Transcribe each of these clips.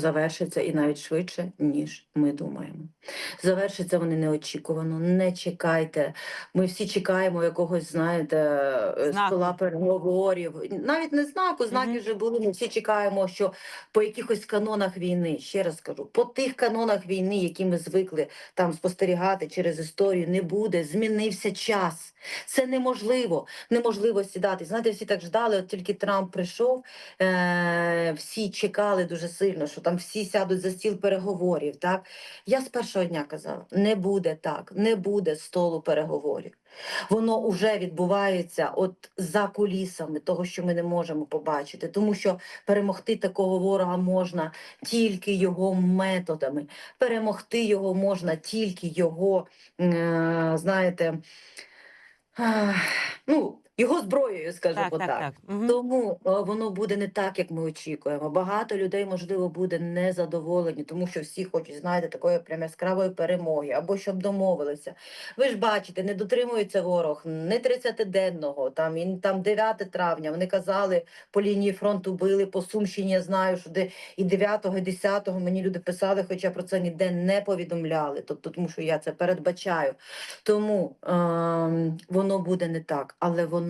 завершаться і навіть швидше, ніж ми думаємо. Завершиться вони неочікувано. Не чекайте. Ми всі чекаємо якогось, знаєте, е, стола переговорів. Навіть не знаку, знаки Мгм. вже були. Ми всі чекаємо, що по якихось канонах війни, ще раз кажу, по тих канонах війни, які ми звикли там спостерігати через історію, не буде. Змінився час. Це неможливо. Неможливо сідати. Знаєте, всі так ждали, от тільки Трамп прийшов, е- всі чекали дуже сильно, що там всі сядуть за стіл переговорів. Так? Я з першого дня казала, не буде так, не буде столу переговорів. Воно вже відбувається от за кулісами того, що ми не можемо побачити, тому що перемогти такого ворога можна тільки його методами. Перемогти його можна тільки його, е, знаєте, ну, його зброєю, скажімо Так, так, так. так. Тому е, воно буде не так, як ми очікуємо. Багато людей, можливо, буде незадоволені, тому що всі хочуть, знаєте, такої прям яскравої перемоги, або щоб домовилися. Ви ж бачите, не дотримується ворог не 30-денного, там і там 9 травня. Вони казали, по лінії фронту били, по Сумщині я знаю, що де і 9-го, і 10-го мені люди писали, хоча про це ніде не повідомляли. Тобто, тому що я це передбачаю. Тому ем, воно буде не так, але воно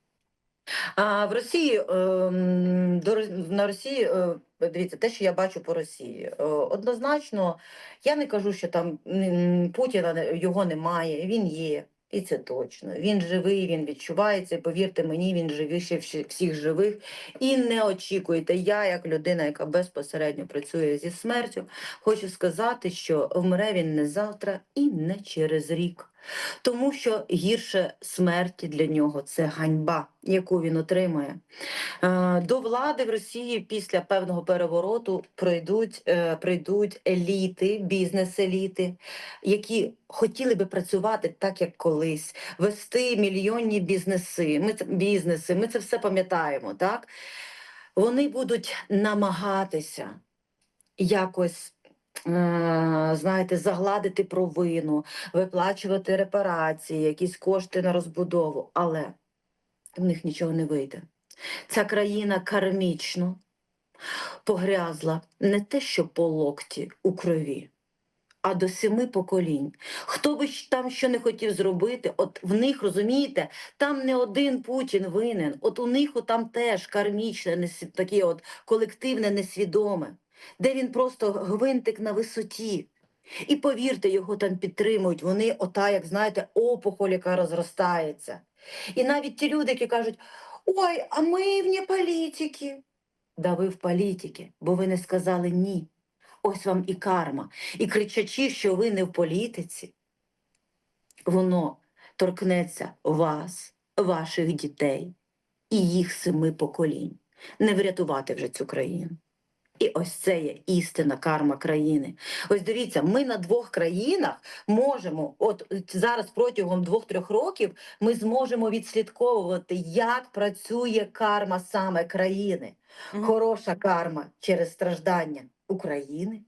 А в Росії ем, на Росії е, дивіться, те, що я бачу по Росії, е, однозначно, я не кажу, що там Путіна його немає. Він є, і це точно. Він живий, він відчувається. Повірте мені, він живіше всі- всіх живих. І не очікуйте. Я, як людина, яка безпосередньо працює зі смертю, хочу сказати, що вмре він не завтра і не через рік. Тому що гірше смерті для нього це ганьба, яку він отримує. Е, До влади в Росії після певного перевороту прийдуть, е, прийдуть еліти, бізнес-еліти, які хотіли би працювати так, як колись, вести мільйонні бізнеси. Ми це бізнеси, ми це все пам'ятаємо. Так вони будуть намагатися якось. Е, Знаєте, загладити провину, виплачувати репарації, якісь кошти на розбудову, але в них нічого не вийде. Ця країна кармічно погрязла не те, що по локті у крові, а до семи поколінь. Хто би там що не хотів зробити, от в них, розумієте, там не один Путін винен, от у них там теж кармічне, таке от колективне несвідоме, де він просто гвинтик на висоті. І повірте, його там підтримують. Вони, ота, як знаєте, опухоль, яка розростається. І навіть ті люди, які кажуть, ой, а ми вне політики. Да ви в політики, бо ви не сказали ні. Ось вам і карма. І кричачи, що ви не в політиці, воно торкнеться вас, ваших дітей і їх семи поколінь. Не врятувати вже цю країну. І ось це є істина карма країни. Ось дивіться, ми на двох країнах можемо, от зараз протягом двох-трьох років, ми зможемо відслідковувати, як працює карма саме країни. Мгм. Хороша карма через страждання України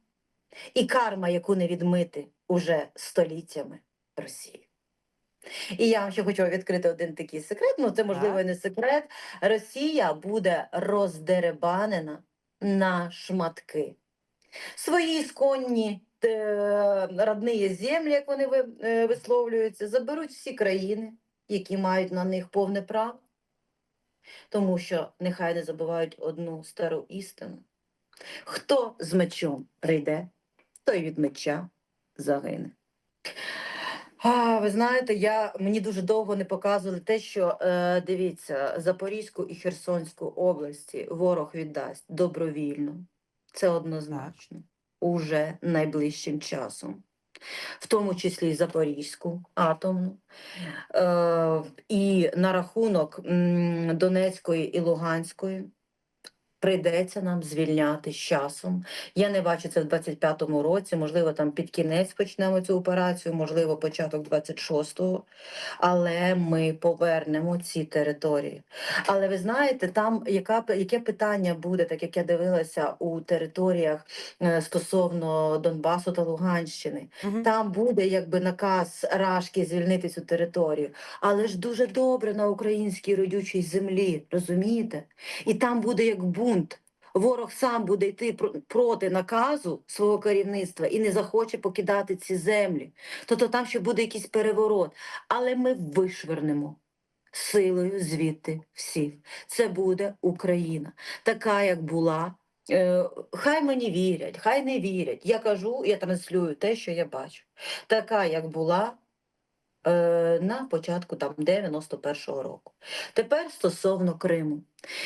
і карма, яку не відмити уже століттями Росії. І я вам ще хочу відкрити один такий секрет. Ну, це можливо і не секрет. Росія буде роздеребанена на шматки. Свої ісконні е, родні землі, як вони е, висловлюються, заберуть всі країни, які мають на них повне право. Тому що нехай не забувають одну стару істину. Хто з мечом прийде, той від меча загине. А, ви знаєте, я мені дуже довго не показували те, що е, дивіться, Запорізьку і Херсонську області ворог віддасть добровільно. Це однозначно. Уже найближчим часом. В тому числі і Запорізьку атомну. Е, і на рахунок Донецької і Луганської прийдеться нам звільняти з часом. Я не бачу це в 25-му році, можливо, там під кінець почнемо цю операцію, можливо, початок 26-го, але ми повернемо ці території. Але ви знаєте, там яка, яке питання буде, так як я дивилася у територіях е, стосовно Донбасу та Луганщини. Мгм. Там буде якби наказ Рашки звільнити цю територію, але ж дуже добре на українській родючій землі, розумієте? І там буде як бунт. Ворог сам буде йти проти наказу свого керівництва і не захоче покидати ці землі. Тобто там ще буде якийсь переворот. Але ми вишвернемо силою звідти всіх. Це буде Україна, така, як була. Е, Хай мені вірять, хай не вірять. Я кажу, я транслюю те, що я бачу. Така, як була на початку там 91-го року. Тепер стосовно Криму.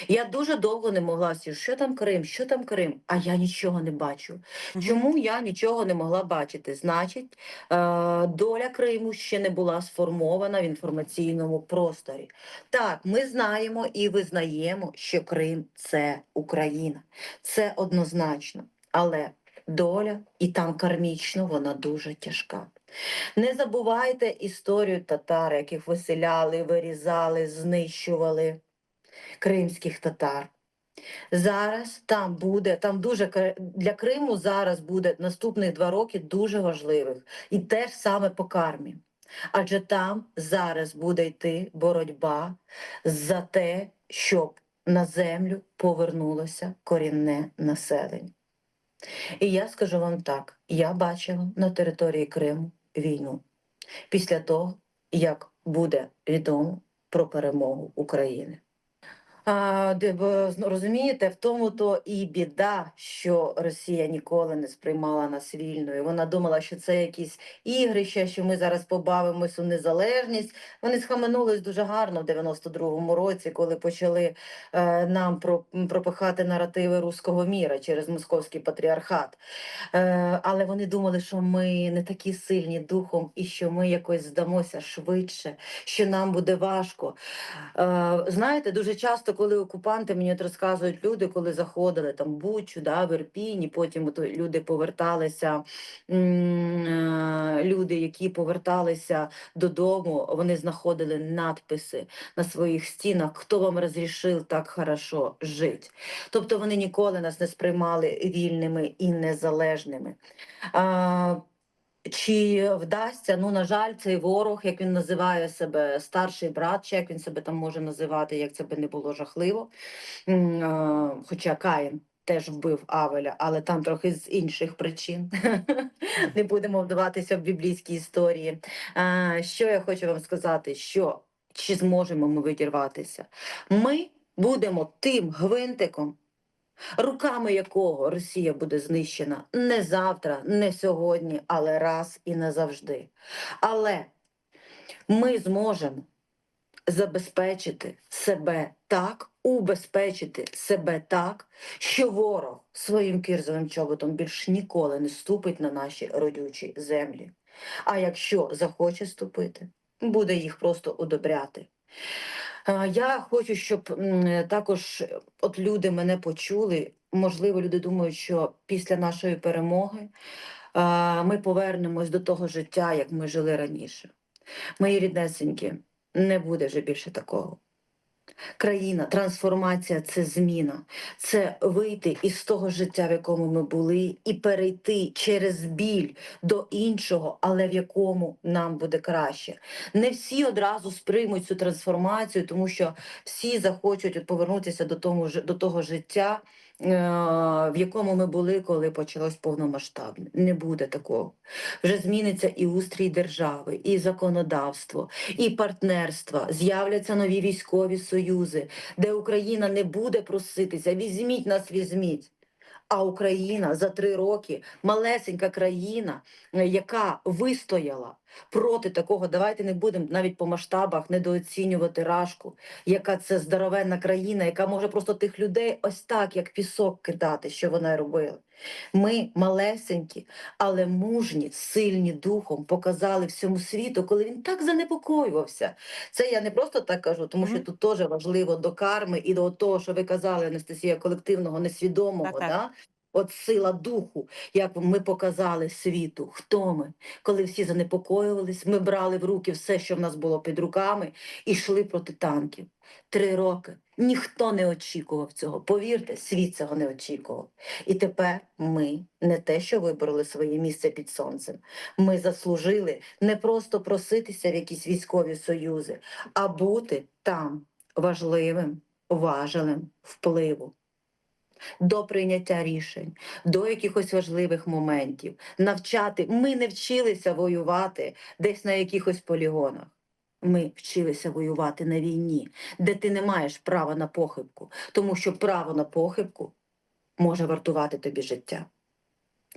Я дуже довго не могла всі, що там Крим, що там Крим, а я нічого не бачу. Чому я нічого не могла бачити? Значить, е, доля Криму ще не була сформована в інформаційному просторі. Так, ми знаємо і визнаємо, що Крим це Україна. Це однозначно. Але доля і там кармічно вона дуже тяжка. Не забувайте історію татар, яких виселяли, вирізали, знищували кримських татар. Зараз там буде, там дуже для Криму зараз буде наступних два роки дуже важливих. І теж саме по кармі. Адже там зараз буде йти боротьба за те, щоб на землю повернулося корінне населення. І я скажу вам так: я бачила на території Криму війну після того, як буде відомо про перемогу України. Розумієте, в тому то і біда, що Росія ніколи не сприймала нас вільною. Вона думала, що це якісь ігрища, що ми зараз побавимось у незалежність. Вони схаменулись дуже гарно в 92-му році, коли почали е, нам пропихати наративи руського міра через московський патріархат. Е, але вони думали, що ми не такі сильні духом і що ми якось здамося швидше, що нам буде важко. Е, знаєте, дуже часто, коли окупанти мені от розказують люди, коли заходили там Бучу, да, в Ірпінь, і потім от люди поверталися, е, люди, які поверталися додому, вони знаходили надписи на своїх стінах, хто вам розрішив так хорошо жити. Тобто вони ніколи нас не сприймали вільними і незалежними. А, чи вдасться? Ну, на жаль, цей ворог, як він називає себе старший брат, чи як він себе там може називати, як це би не було жахливо. Хоча Каїн теж вбив Авеля, але там трохи з інших причин. Не будемо вдаватися в біблійські історії. Що я хочу вам сказати? Що чи зможемо ми відірватися? Ми будемо тим гвинтиком, руками якого Росія буде знищена не завтра, не сьогодні, але раз і назавжди. Але ми зможемо забезпечити себе так, убезпечити себе так, що ворог своїм кірзовим чоботом більш ніколи не ступить на наші родючі землі. А якщо захоче ступити, буде їх просто удобряти. Е, Я хочу, щоб також е, от люди мене почули. Можливо, люди думають, що після нашої перемоги е, ми повернемось до того життя, як ми жили раніше. Мої ріднесенькі, не буде вже більше такого. Країна, трансформація це зміна, це вийти із того життя, в якому ми були, і перейти через біль до іншого, але в якому нам буде краще. Не всі одразу сприймуть цю трансформацію, тому що всі захочуть повернутися до того, до того життя, в якому ми були, коли почалось повномасштабне. Не буде такого. Вже зміниться і устрій держави, і законодавство, і партнерства. З'являться нові військові союзи, де Україна не буде проситися. Візьміть нас, візьміть. А Україна за три роки малесенька країна, е, яка вистояла проти такого. Давайте не будемо навіть по масштабах недооцінювати рашку, яка це здоровенна країна, яка може просто тих людей ось так, як пісок кидати, що вона робили. Ми малесенькі, але мужні, сильні духом показали всьому світу, коли він так занепокоювався. Це я не просто так кажу, тому що тут теж важливо до карми і до того, що ви казали, Анастасія, колективного, несвідомого. Так, так. Да? От сила духу, як ми показали світу, хто ми, коли всі занепокоювались, ми брали в руки все, що в нас було під руками, і йшли проти танків. Три роки. Ніхто не очікував цього. Повірте, світ цього не очікував. І тепер ми не те, що вибороли своє місце під сонцем. Ми заслужили не просто проситися в якісь військові союзи, а бути там важливим, важелем впливу. До прийняття рішень, до якихось важливих моментів, навчати. Ми не вчилися воювати десь на якихось полігонах. Ми вчилися воювати на війні, де ти не маєш права на похибку, тому що право на похибку може вартувати тобі життя.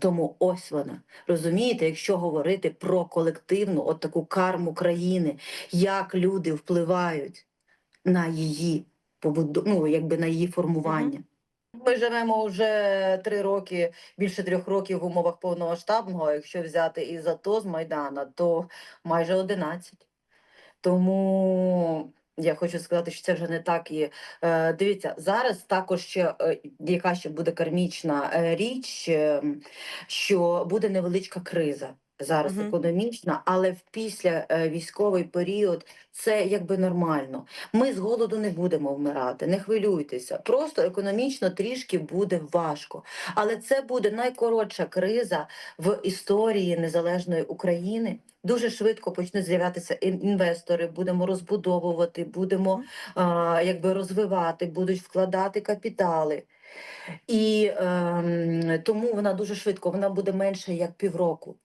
Тому ось вона. Розумієте, якщо говорити про колективну от таку карму країни, як люди впливають на її побуду... ну, якби на її формування. Ми живемо вже три роки, більше трьох років в умовах повномасштабного. а Якщо взяти і АТО з Майдана, то майже 11. Тому я хочу сказати, що це вже не так і е, дивіться зараз. Також ще е, яка ще буде кармічна е, річ, е, що буде невеличка криза. Зараз Мгм. економічна, але в після е, військовий період це якби нормально. Ми з голоду не будемо вмирати, не хвилюйтеся. Просто економічно трішки буде важко. Але це буде найкоротша криза в історії незалежної України. Дуже швидко почнуть з'являтися інвестори, будемо розбудовувати, будемо а, якби розвивати, будуть вкладати капітали. І ем, тому вона дуже швидко, вона буде менше як півроку.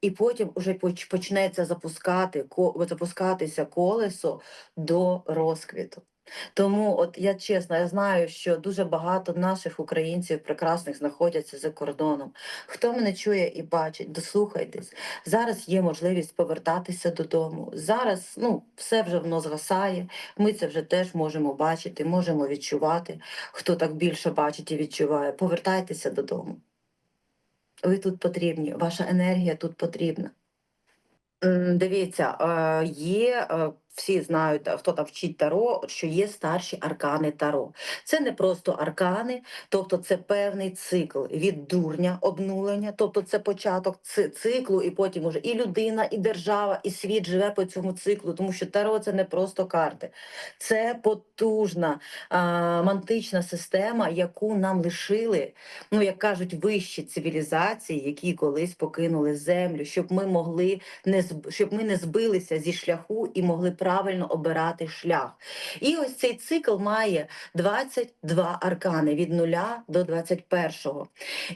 І потім вже почнеться запускати, запускатися колесо до розквіту. Тому, от я чесно, я знаю, що дуже багато наших українців прекрасних знаходяться за кордоном. Хто мене чує і бачить, дослухайтесь. Зараз є можливість повертатися додому. Зараз ну, все вже воно згасає. Ми це вже теж можемо бачити, можемо відчувати. Хто так більше бачить і відчуває, повертайтеся додому. Ви тут потрібні, ваша енергія тут потрібна. Дивіться, е, є, е, всі знають, хто там вчить Таро, що є старші аркани Таро. Це не просто аркани, тобто це певний цикл від дурня обнулення, тобто це початок циклу, і потім уже і людина, і держава, і світ живе по цьому циклу, тому що Таро це не просто карти, це потужна а, мантична система, яку нам лишили, ну як кажуть, вищі цивілізації, які колись покинули землю, щоб ми могли не щоб ми не збилися зі шляху і могли правильно обирати шлях. І ось цей цикл має 22 аркани від 0 до 21.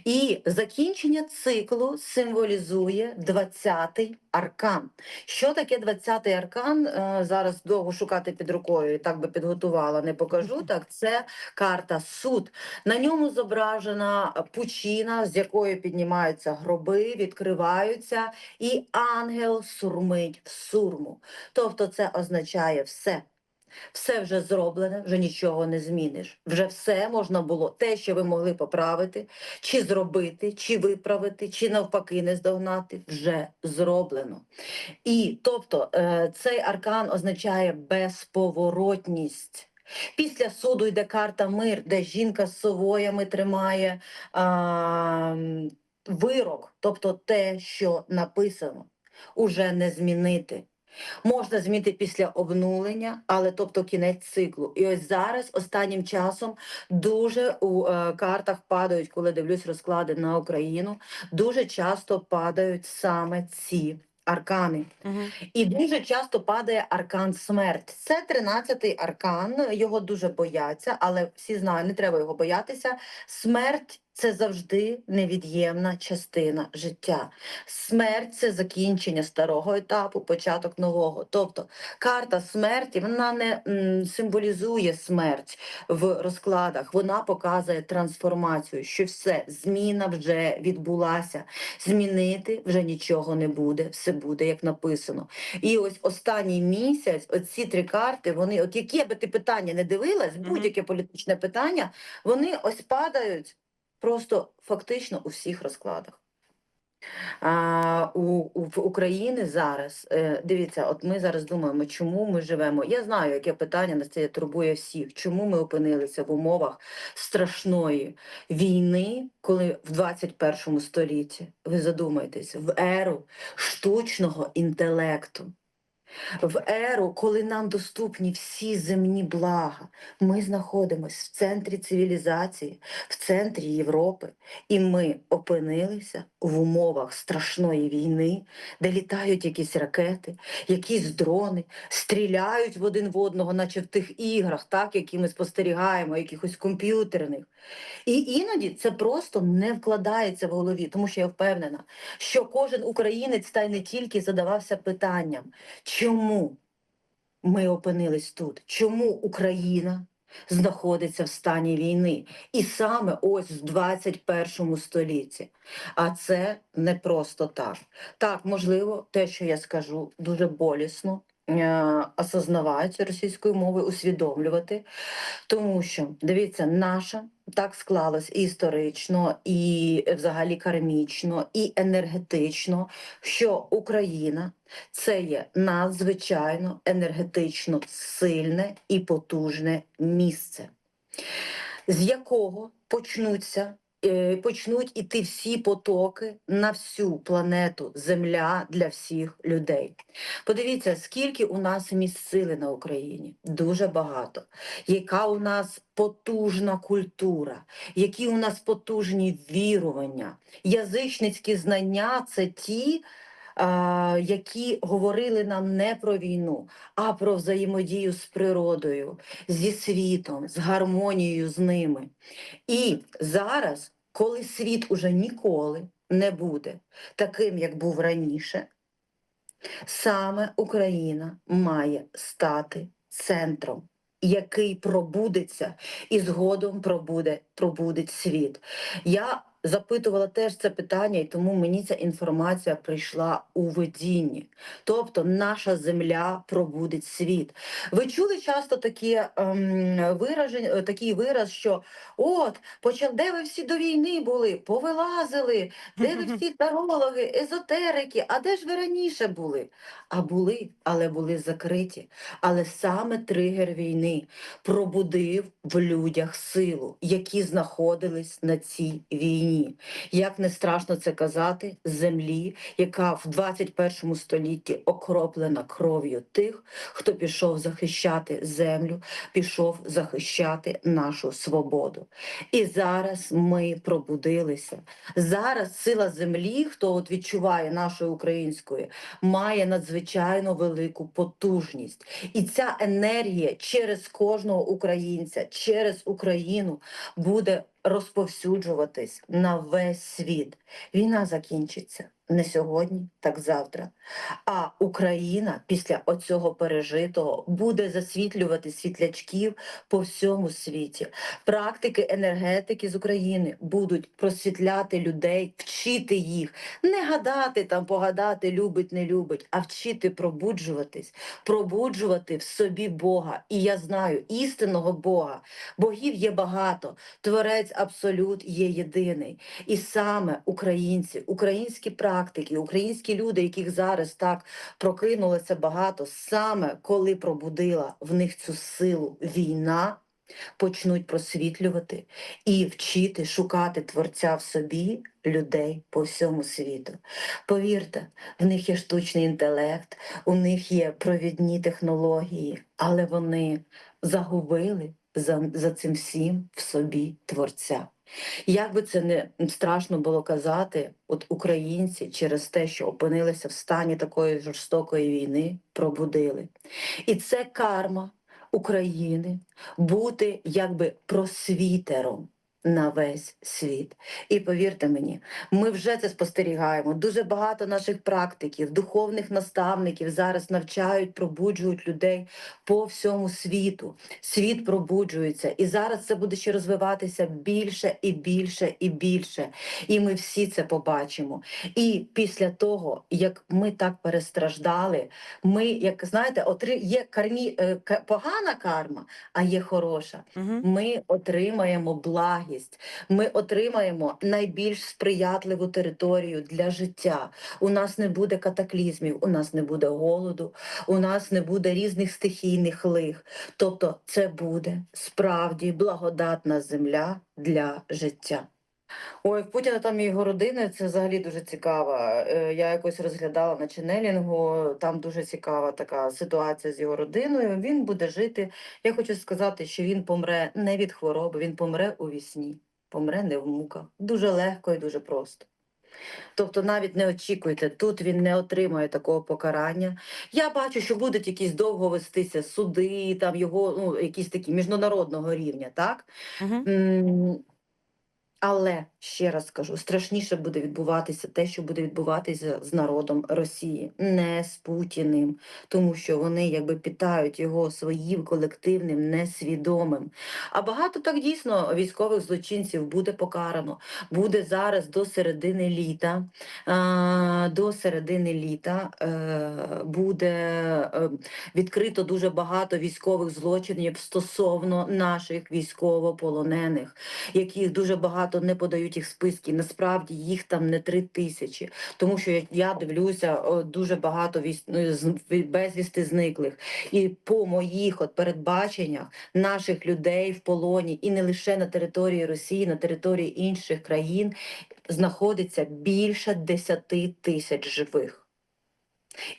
І закінчення циклу символізує 20-й аркан. Що таке 20-й аркан? Е, Зараз довго шукати під рукою, так би підготувала, не покажу. Так, це карта суд. На ньому зображена пучина, з якої піднімаються гроби, відкриваються, і ангел сурмить в сурму. Тобто це означає все. Все вже зроблене, вже нічого не зміниш. Вже все можна було, те, що ви могли поправити, чи зробити, чи виправити, чи навпаки не здогнати, вже зроблено. І тобто е, цей аркан означає безповоротність. Після суду йде карта мир, де жінка з совоями тримає а, вирок, тобто те, що написано, уже не змінити. Можна змінити після обнулення, але тобто кінець циклу. І ось зараз, останнім часом, дуже у е, картах падають, коли дивлюсь розклади на Україну, дуже часто падають саме ці аркани. Мгм. І дуже часто падає аркан смерть. Це 13-й аркан, його дуже бояться, але всі знають, не треба його боятися. Смерть це завжди невід'ємна частина життя. Смерть це закінчення старого етапу, початок нового. Тобто карта смерті вона не м, символізує смерть в розкладах, вона показує трансформацію, що все, зміна вже відбулася. Змінити вже нічого не буде, все буде як написано. І ось останній місяць, оці три карти, вони, от яке би ти питання не дивилась, будь-яке політичне питання, вони ось падають просто фактично у всіх розкладах. А, у, у в зараз, е, дивіться, от ми зараз думаємо, чому ми живемо. Я знаю, яке питання на це турбує всіх. Чому ми опинилися в умовах страшної війни, коли в 21 столітті, ви задумайтесь, в еру штучного інтелекту. В еру, коли нам доступні всі земні блага, ми знаходимося в центрі цивілізації, в центрі Європи, і ми опинилися в умовах страшної війни, де літають якісь ракети, якісь дрони, стріляють в один в одного, наче в тих іграх, так, які ми спостерігаємо, якихось комп'ютерних. І іноді це просто не вкладається в голові, тому що я впевнена, що кожен українець та й не тільки задавався питанням, чому ми опинились тут, чому Україна знаходиться в стані війни, і саме ось в 21 столітті. А це не просто так. Так, можливо, те, що я скажу, дуже болісно. Е, Осознавати російською мовою, усвідомлювати, тому що дивіться, наша так склалось і історично, і взагалі кармічно, і енергетично, що Україна це є надзвичайно енергетично сильне і потужне місце, з якого почнуться. Е, Почнуть іти всі потоки на всю планету Земля для всіх людей. Подивіться, скільки у нас місць сили на Україні. Дуже багато. Яка у нас потужна культура, які у нас потужні вірування, язичницькі знання це ті, які говорили нам не про війну, а про взаємодію з природою, зі світом, з гармонією з ними. І зараз, коли світ уже ніколи не буде таким, як був раніше, саме Україна має стати центром, який пробудеться і згодом пробуде, пробудить світ. Я запитувала теж це питання, і тому мені ця інформація прийшла у видінні. Тобто наша земля пробудить світ. Ви чули часто такі ем, вираження, такий вираз, що от почав, де ви всі до війни були, повилазили, де ви всі тарологи, езотерики, а де ж ви раніше були? А були, але були закриті. Але саме тригер війни пробудив в людях силу, які знаходились на цій війні. Як не страшно це казати, землі, яка в 21 столітті окроплена кров'ю тих, хто пішов захищати землю, пішов захищати нашу свободу. І зараз ми пробудилися. Зараз сила землі, хто от відчуває нашої української, має надзвичайно велику потужність. І ця енергія через кожного українця, через Україну буде розповсюджуватись на весь світ. Війна закінчиться не сьогодні, так завтра. А Україна після оцього пережитого буде засвітлювати світлячків по всьому світі. Практики енергетики з України будуть просвітляти людей, вчити їх, не гадати там, погадати, любить, не любить, а вчити пробуджуватись, пробуджувати в собі Бога. І я знаю істинного Бога. Богів є багато, творець абсолют є єдиний. І саме українці, українські практики, українські люди, яких зараз так прокинулося багато, саме коли пробудила в них цю силу війна, почнуть просвітлювати і вчити шукати творця в собі людей по всьому світу. Повірте, в них є штучний інтелект, у них є провідні технології, але вони загубили за, за цим всім в собі творця. Як би це не страшно було казати, от українці через те, що опинилися в стані такої жорстокої війни, пробудили. І це карма України бути якби просвітером. На весь світ. І повірте мені, ми вже це спостерігаємо. Дуже багато наших практиків, духовних наставників зараз навчають, пробуджують людей по всьому світу. Світ пробуджується, і зараз це буде ще розвиватися більше і більше і більше. І ми всі це побачимо. І після того, як ми так перестраждали, ми, як знаєте, отри... є кармі... е, погана карма, а є хороша. Ми отримаємо благість, ми отримаємо найбільш сприятливу територію для життя. У нас не буде катаклізмів, у нас не буде голоду, у нас не буде різних стихійних лих. Тобто, це буде справді благодатна земля для життя. Ой, в Путіна там і його родини, це взагалі дуже цікаво. Е, Я якось розглядала на ченелінгу, там дуже цікава така ситуація з його родиною. Він буде жити. Я хочу сказати, що він помре не від хвороби, він помре у вісні, помре не в муках. Дуже легко і дуже просто. Тобто навіть не очікуйте, тут він не отримає такого покарання. Я бачу, що будуть якісь довго вестися суди, там його ну, якісь такі міжнародного рівня, так? Мгм. М, Але ще раз кажу, страшніше буде відбуватися те, що буде відбуватися з народом Росії, не з Путіним, тому що вони якби питають його своїм колективним несвідомим. А багато так дійсно військових злочинців буде покарано. Буде зараз до середини літа. До середини літа е, буде е, відкрито дуже багато військових злочинів стосовно наших військовополонених яких дуже багато не подають їх списки. Насправді їх там не три тисячі, тому що я, дивлюся дуже багато віс... ну, безвісти зниклих. І по моїх от передбаченнях наших людей в полоні, і не лише на території Росії, на території інших країн знаходиться більше 10 тисяч живих.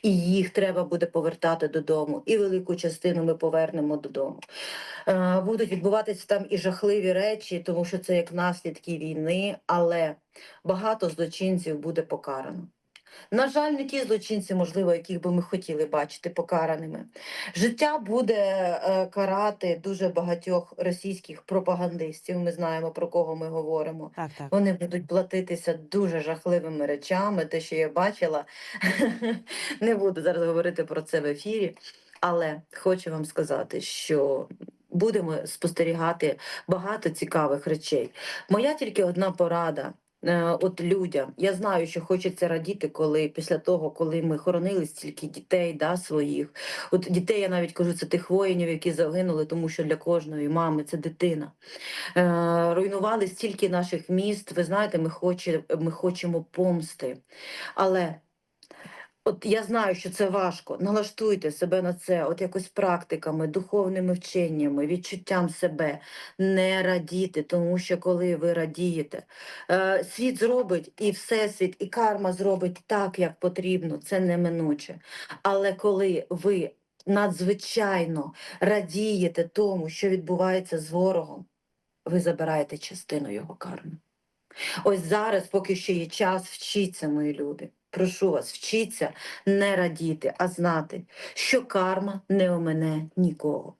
І їх треба буде повертати додому, і велику частину ми повернемо додому. Е, Будуть відбуватися там і жахливі речі, тому що це як наслідки війни, але багато злочинців буде покарано. На жаль, не ті злочинці, можливо, яких би ми хотіли бачити покараними. Життя буде е, карати дуже багатьох російських пропагандистів. Ми знаємо про кого ми говоримо. Так, так. Вони будуть платитися дуже жахливими речами. Те, що я бачила, не буду зараз говорити про це в ефірі, але хочу вам сказати, що будемо спостерігати багато цікавих речей. Моя тільки одна порада. Е, От людям, я знаю, що хочеться радіти, коли після того, коли ми хоронили стільки дітей, да, своїх. От дітей я навіть кажу, це тих воїнів, які загинули, тому що для кожної мами це дитина е, руйнували стільки наших міст. Ви знаєте, ми, хоче, ми хочемо помсти. Але от я знаю, що це важко. Налаштуйте себе на це, от якось практиками, духовними вченнями, відчуттям себе, не радіти, тому що коли ви радієте, е, світ зробить і всесвіт, і карма зробить так, як потрібно, це неминуче. Але коли ви надзвичайно радієте тому, що відбувається з ворогом, ви забираєте частину його карми. Ось зараз, поки ще є час, вчіться, мої люди. Прошу вас, вчіться не радіти, а знати, що карма не омине нікого.